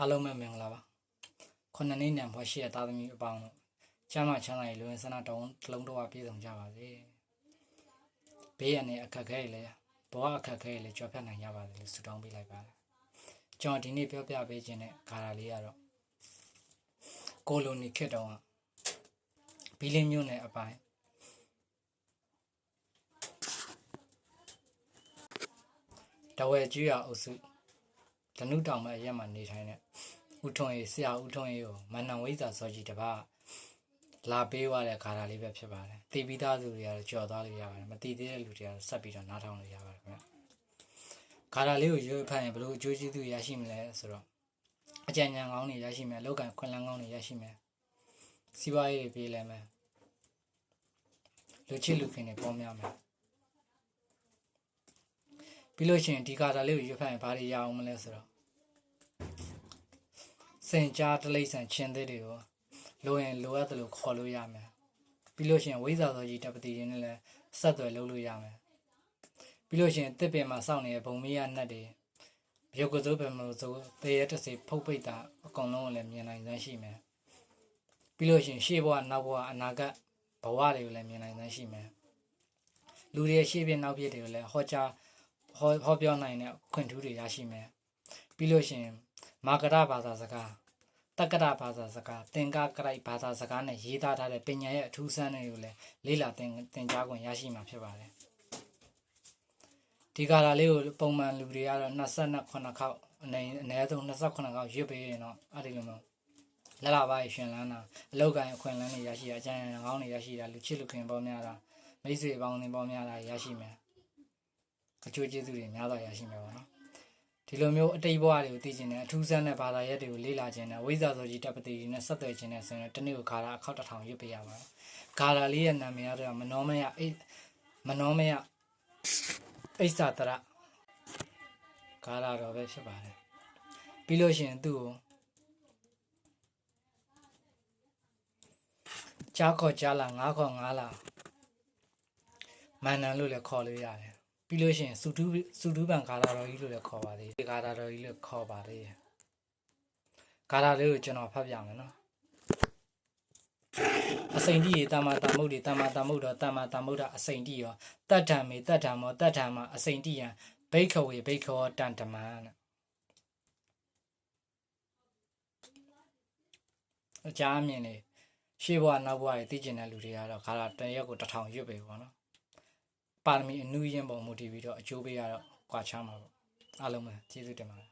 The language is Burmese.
အားလုံးပဲမင်္ဂလာပါခုနှစ်နှစ်နံဖွယ်ရှိတဲ့သားသမီးအပေါင်းတို့ချမ်းသာချမ်းသာရေးလူဝင်ဆန္ဒတောင်းတစ်လုံးတော့ပြည့်စုံကြပါစေဘေးရန်နဲ့အခက်ခဲတွေလည်းဘဝအခက်ခဲတွေလည်းကြော်ဖြတ်နိုင်ကြပါစေလို့ဆုတောင်းပေးလိုက်ပါတယ်ကျွန်တော်ဒီနေ့ပြောပြပေးခြင်းတဲ့ဂါရာလေးကတော့ကိုလိုနီခစ်တောင်းကဘီလင်းမျိုးနဲ့အပိုင်းတဝဲကျွရအုပ်စု ဓနုတောင်မအရက်မှာနေထိုင်တဲ့ဦးထွန်းရေးဆရာဦးထွန်းရေးကိုမန္တန်ဝိဇ္ဇာစောကြီးတပါလာပေးသွားတဲ့ခါတာလေးပဲဖြစ်ပါတယ်။တည်ပြီးသားသူတွေကတော့ကြော်သွားလို့ရပါတယ်။မတည်သေးတဲ့လူတွေကတော့ဆက်ပြီးတော့နားထောင်လို့ရပါတယ်ခင်ဗျ။ခါတာလေးကိုရွေးဖတ်ရင်ဘယ်လိုအကျိုးကျေးဇူးရရှိမလဲဆိုတော့အကြံဉာဏ်ကောင်းတွေရရှိမယ်။လောက်ကန်ခွင့်လန်းကောင်းတွေရရှိမယ်။စီးပွားရေးတွေပြေးလဲမယ်။လူချစ်လူခင်တွေပေါများမယ်။ပြီးလို့ရှိရင်ဒီကာတာလေးကိုရွေးဖတ်ရင်ဘာတွေရအောင်မလဲဆိုတော့ စင်ကြားတလိษံချင်းသေးတွေကိုလိုရင်လိုအပ်တယ်လို့ခေါ်လို့ရမယ်ပြီးလို့ရှိရင်ဝိဇ္ဇာသောကြီးတပတိရင်းနဲ့လည်းဆက်သွယ်လုပ်လို့ရမယ်ပြီးလို့ရှိရင်တစ်ပင်မှာစောင့်နေတဲ့ဘုံမရနှက်တွေရုပ်ကစိုးပဲမလို့ဆိုသေရတစေဖုတ်ပိတ်တာအကုန်လုံးကိုလည်းမြင်နိုင်စမ်းရှိမယ်ပြီးလို့ရှိရင်ရှေ့ဘဝနောက်ဘဝအနာဂတ်ဘဝတွေကိုလည်းမြင်နိုင်စမ်းရှိမယ်လူတွေရဲ့ရှေ့ပြနောက်ပြတွေကိုလည်းဟောကြားဟောဟောပြောနိုင်တဲ့ခွင့်ထူးတွေရရှိမယ်ပြီးလို့ရှိရင်မာကရဘာသာစကား တက္ကရာဘာသာစကားသင်္ကာကရိုက်ဘာသာစကားနဲ့ရေးသားထားတဲ့ပညာရဲ့အထူးဆန်းတွေကိုလည်းလေ့လာသင်သင်ကြားခွင့်ရရှိမှာဖြစ်ပါတယ်ဒီကာလာလေးကိုပုံမှန်လူတွေကတော့28ခေါက်အနေအနည်းဆုံး28ခေါက်ရွတ်ပေးရင်တော့အဲ့ဒီလိုမျိုးလက်လာပါရှင်လန်းတာအလောက်ကန်အခွင့်အလန်းတွေရရှိတာအကျဉ်းကောင်းတွေရရှိတာလူချစ်လူခင်ပေါများတာမိတ်ဆွေပေါင်းသင်ပေါများတာရရှိမယ်အကျိုးကျေးဇူးတွေများစွာရရှိမယ်ပေါ့နော် ဒီလိုမျိုးအတိတ်ဘဝတွေကိုသိကျင်တဲ့အထူးဆန်းတဲ့ဘာသာရပ်တွေကိုလေ့လာခြင်းနဲ့ဝိဇ္ဇာဆိုကြီးတပ်ပတိတွေနဲ့ဆက်သွယ်ခြင်းနဲ့ဆိုရင်တနေ့ကိုခါလာအခောက်တစ်ထောင်ရွတ်ပေးရပါတယ်။ခါလာလေးရဲ့နာမည်ကတော့မနောမယအိမနောမယအိသတရခါလာတော့ပဲဖြစ်ပါတယ်။ပြီးလို့ရှိရင်သူ့ကိုကြားခေါ်ကြားလာငါးခေါ်ငါးလာမန္တန်လို့လည်းခေါ်လို့ရတယ်။ ပြီးလို့ရှိရင်စုတူးစုတူးပံဂါလာတော်ကြီးလို့လည်းခေါ်ပါသေးတယ်။ဂါလာတော်ကြီးလို့ခေါ်ပါသေးတယ်။ဂါလာလေးကိုကျွန်တော်ဖတ်ပြမယ်နော်။အစိန်တိရေတမ္မာတမ္မုတ်ဒီတမ္မာတမ္မုတ်တော်တမ္မာတမ္မုတ်တာအစိန်တိရောတတ္ထံမေတတ္ထံမောတတ္ထံမှာအစိန်တိယံဘိခဝေဘိခဝတန်တမန်တဲ့အကြမ်းမြင်နေရှေ့ဘဝနောက်ဘဝတွေသိကျင်တဲ့လူတွေကတော့ခါလာတရက်ကိုတစ်ထောင်ရွတ်ပဲပေါ့နော် ပါရမီအနုရင်ပုံမူတည်ပြီးတော့အကျိုးပေးရတော့ကွာချမ်းမှာပေါ့အားလုံးပဲကျေးဇူးတင်ပါတယ်